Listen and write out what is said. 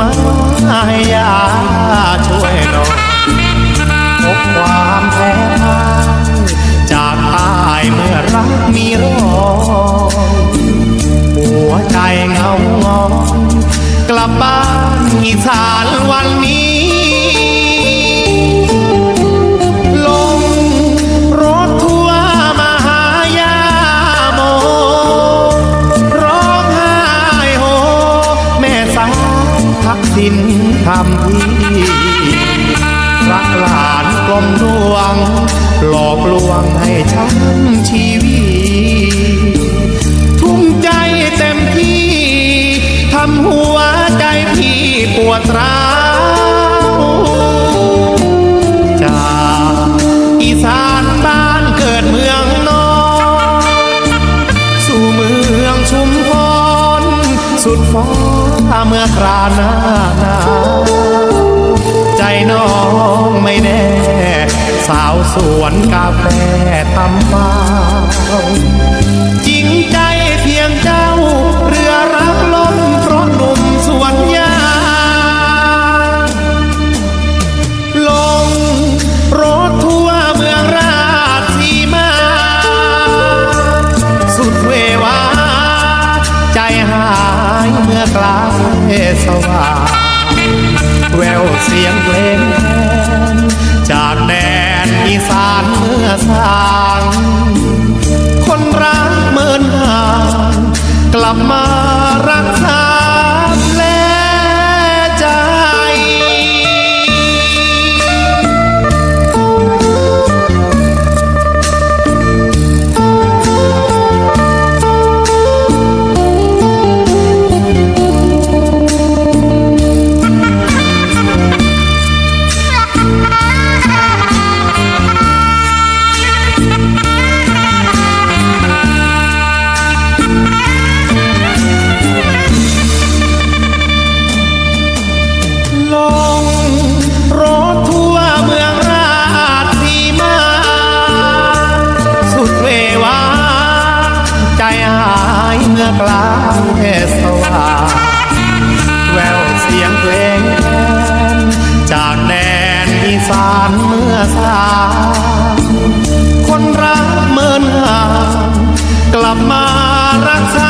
มาให้ยาช่วยหน่อยพบความแพ้พ่ายจากตายเมื่อรักมีรอยหัวใจเงางอนกลับบ้านอีสานวันนี้ กลมดวง หลอกลวงให้ช้ำชีวิตทุ่มใจเต็มที่ทำหัวใจพี่ปวดร้าวจากอีสานบ้านเกิดเมืองนอนสู่เมืองชุมพรสุดฟ้าเมื่อคราหน้าหนาว น้องไม่แน่ สาวสวนกาแฟตำเมาจริงใจเพียงเจ้า เรือรักลมเพราะหนุ่มสวนยาลงรถทัวร์เมืองราชสีมา สุดเววา ใจหายเมื่อกลางสว่าง เสียงเพลงแทนจากแดนอีสานเมื่อสางคนรักเมินห่างกลับมารักษา กลางสว่าแววเสียงเพลงแคนจากแดนอีสานเมื่อสามคนรักเมินห่างกลับมารักษา